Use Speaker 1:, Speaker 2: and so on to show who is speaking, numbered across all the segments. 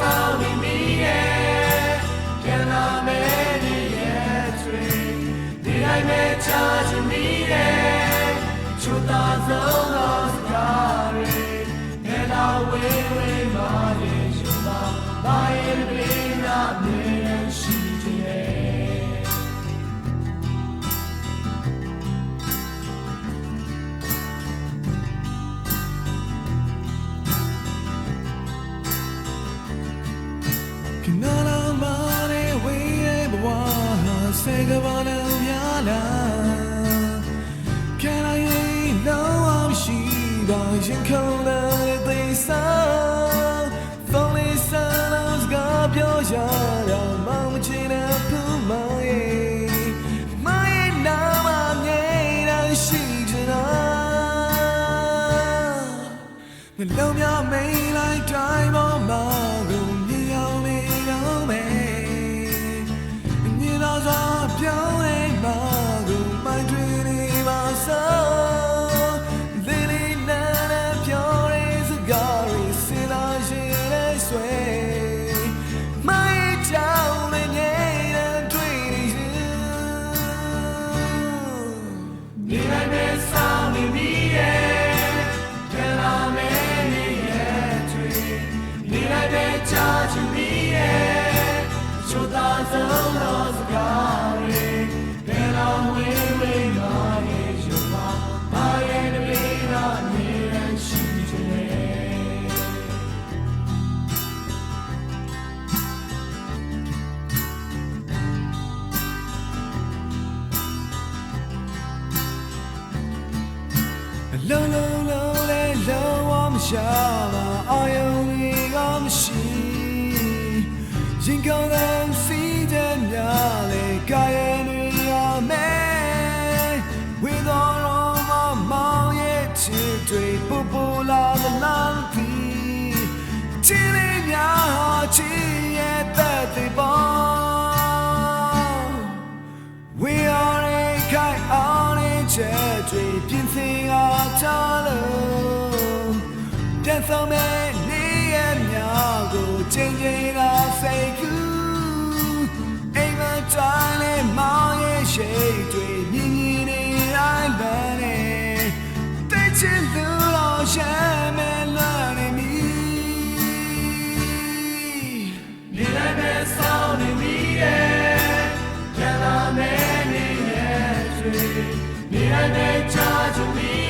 Speaker 1: found in vagabond လုံးလုံးလုံးလဲလုံး
Speaker 2: ဝမရှာပါ
Speaker 1: အာယုံကြီးကမရှိရင်ကောင်းတဲ့စီးတဲ့များလေကာယနေရမယ်ဝေတော်ရောမမောင်ရဲ့ချစ်တွေပူပူလာမလာသည်ချစ်လေးများဟာချစ်ရဲ့သက်သေပေါ် We are a kind orange tree ပြင်စင် ချလို့ပြန်ဆောင်မဲ့နေ့ရက်များကိုချင်းချင်းသာစိတ်ကူးအိမ်မကြောင်လေးမောင်ရဲ့ရှိတ်တွေမြင်မြင်နေတိုင်း
Speaker 2: ပဲနဲ့တိတ်ချင်သူတော်ရှမ်းမဲ့လွန်နေပြီနေလိုက်မဲ့ဆောင်နေပြီရဲ့ကျန်လာမဲ့နေရဲ့တွေနေလို
Speaker 1: က်မဲ့ချာချူပြီ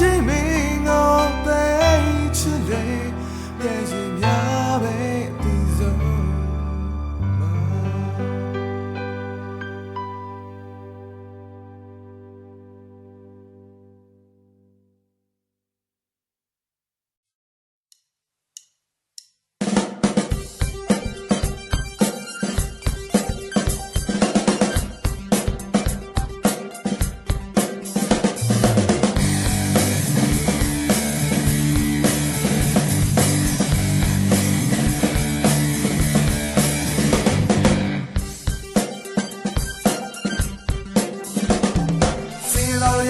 Speaker 1: လော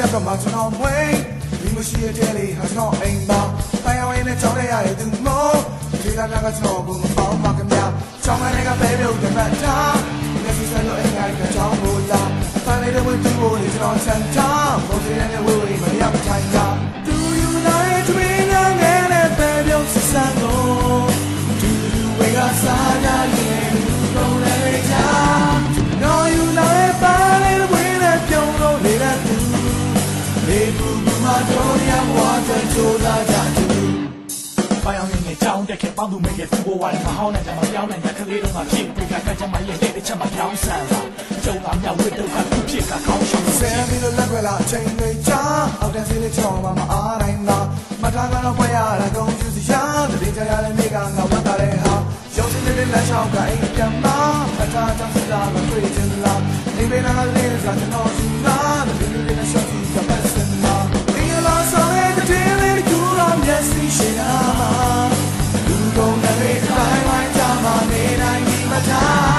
Speaker 1: င်းလာရကမှကျွန်တော်မွေးဒီမရှိတဲ့လေဟာကျွန်တော်အိမ်မှာတိုင်အောင်နဲ့ကြောင်းရရတဲ့သူမို့ဒီကနာကကျွန်တော်ဘူးမပေါင်းပါကမြချောင်းမနဲ့ကပဲပြုတ်တယ်မှတ်ထားလက်စီစလို့အိမ်ကချောင်းဘူးလားဖိုင်လေးတွေသူ့ကိုကျွန်တော်ချန်ထားဘုံစင်းနဲ့ဝေးဝေးမရမထိုင်တာ Do you like to be young and a baby of Sango Do you wake up sad and you don't let it down No you know ဘူးဘူးမတော်ရမဝတ်ကြိုးစားကြသူ
Speaker 3: ဘာယောင်ရင်းနဲ့ကြောင်းတက်ခဲ့ပေါင်းသူမိရဲ့သူ့ဘဝနဲ့မဟောင်းနိုင်တယ်မပြောင်းနိုင်တဲ့ကလေးတော့မှဖြစ်ပြီးကကကြမရဲ့တဲ့ချက်မပြောင်းဆန်လာကျုံကမြောက်ဝတ်တော့ကသူ့ဖြစ်ကကောင်းရှောင်း
Speaker 1: ဆယ်မီလိုလက်ွယ်လာအချိန်တွေကြာအောက်တန်းစီလေးချောင်းမှာမအားနိုင်တာမထားကတော့ပွဲရတာကုန်ကျစရာတတိကြရတဲ့နေ့ကငါဝတ်တာတဲ့ဟာရုပ်စင်းတဲ့လက်ချောင်းကအိမ်ပြန်မှာမထားကြောင့်စလာမတွေ့ချင်လားအိမ်ဘေးနာကလေးကကျွန်တော်စီနာတတိလေးနဲ့ရှော့စီကပတ် တော့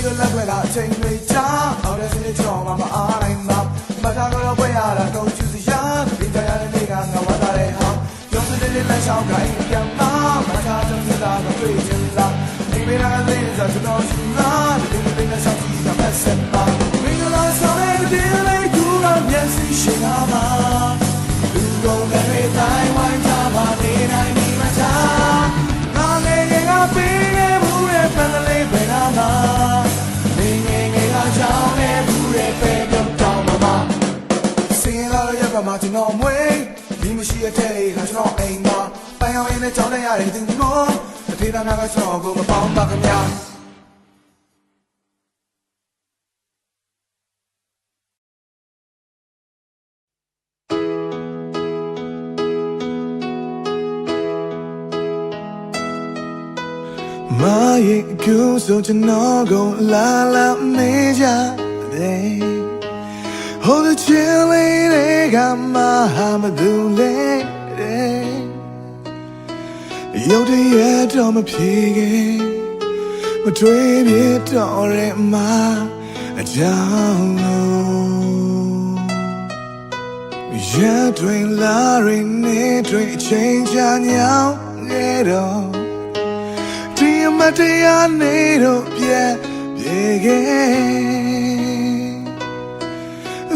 Speaker 1: ပြီးတော့လက်ွ
Speaker 3: ယ်
Speaker 1: လာအချိန်တွေကြာအော်တဲ့စနေချောင်းမှာမအားနိုင်မှာမထားကတော့ပွဲရတာကုန်ကျစရာဒီကြရတဲ့နေ့ကငါဝတ်တာတဲ့ဟာရုံးစတဲ့လက်ချောင်းကအိမ်ပြန်မှာမထားတော့စတာမတွေ့ချင်လားဒီမေလာတဲ့ဇာတ်တော်ရှိလားဒီလိုတဲ့ဆောက်ကြည့်တာမဆက်ပါမင်္ဂလာဆောင်တဲ့ဒီလေးကူကမျက် ရကမှကျွန်တော်မွေးဒီမရှိတဲ့လေကကျွန်တော်အိမ်မှာပိုင်အောင်ရင်းနဲ့ကြောင်းနေရတဲ့သူမို့တထေးသားကကျွန်တော်ကိုမပေါင်းပါခင်ဗျာမ ရဲ့ကူဆိုကျွန်တော်ကိုလာလာမေးကြတယ်ဟိုချစ်လေးတွေကမဟာမသူလေးတဲ့ရုပ်တရက်တော့မဖြေခင်မတွေးပြတော့ရဲမှာအကြော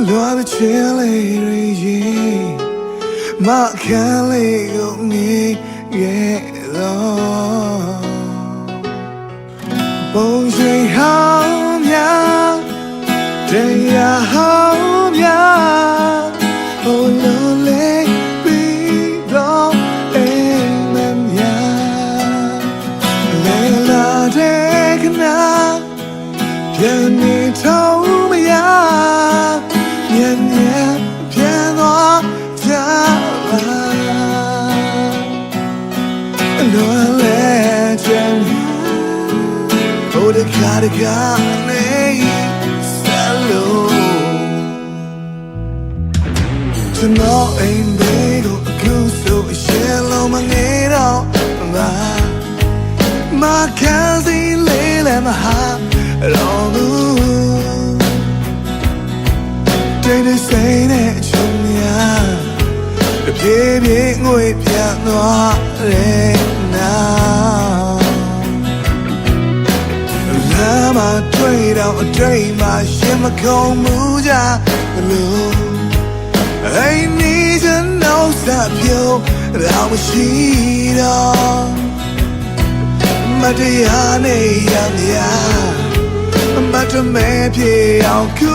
Speaker 1: လွားချင်လေးရည်မခံလေးကို ဟိုတခါတခါနေစလို့ကျွန်တော်အိမ်ဘေးကိုအခုဆိုအရှင်းလုံးမငေတော့မှာမခံစီလေးလည်းမဟာတော့ဘူးတိတ်တဆိတ်နဲ့အချုံများတပြေးပြေးငွေပြတ်သွားတဲ့နာ တွေ့တော့အတိတ်မှာရှင်မခုံမှုကြဘလို့အိမ်နီးချင်တော့စပြုံးတော့မရှိတော့မတရားနဲ့ရမြာမတ်တမဲပြေအောင်ကူ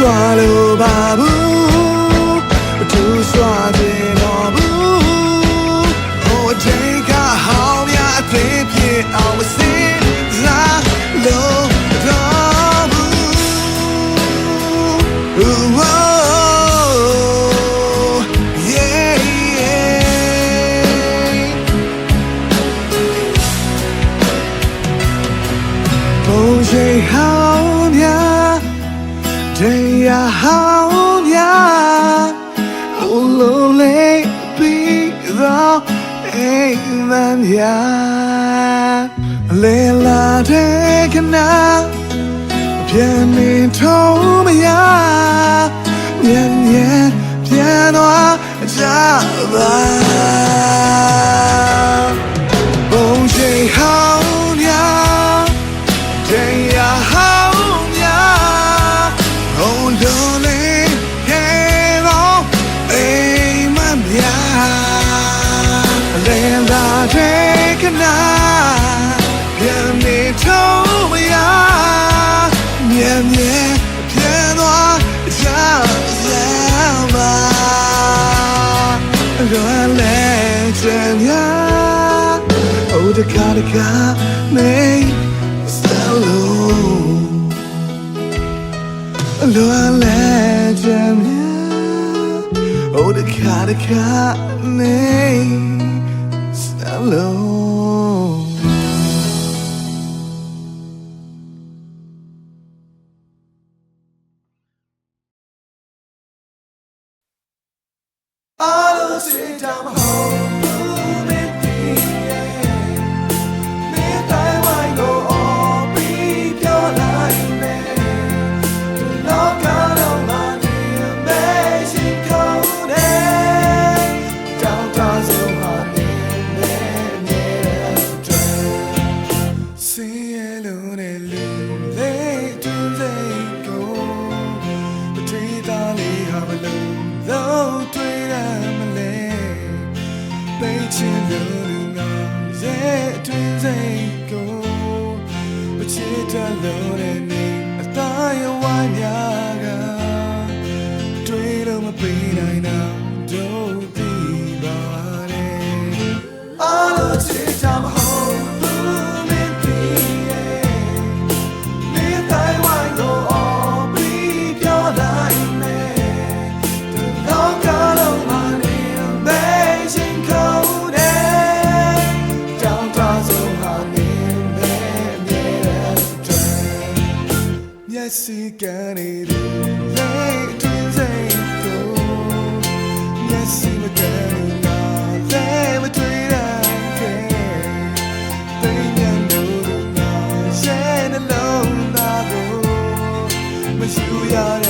Speaker 1: စွာလို့ပါဘူးတူစွာတယ်တော့ဘူးဟိုအချိန်ကဟောင်းများအသေးပြေအောင်မစင်စားလို့တော့ဘူး Ooh, မ်မများလေလာတဲ့ခဏပြန်နေထုံးမရညံ့ညံ့ပြန်သွားကြပါပုံရှိန်ဟော Oh, the God, the God, ဘလို့တော့တွေ့ရမလဲပိတ်ချင်လို့ငါရဲ့အတွင်းစိတ်ကိုပချစ်တတ်လို့ လက်စီကန်နေတယ်လေးတွင်စိတ်ကိုမျက်စိမကန်ဘူးလားလေးမတွေ့ရခဲ့တိမ်မြန်လို့လားရှဲနှလုံးသားကိုမရှိရတဲ့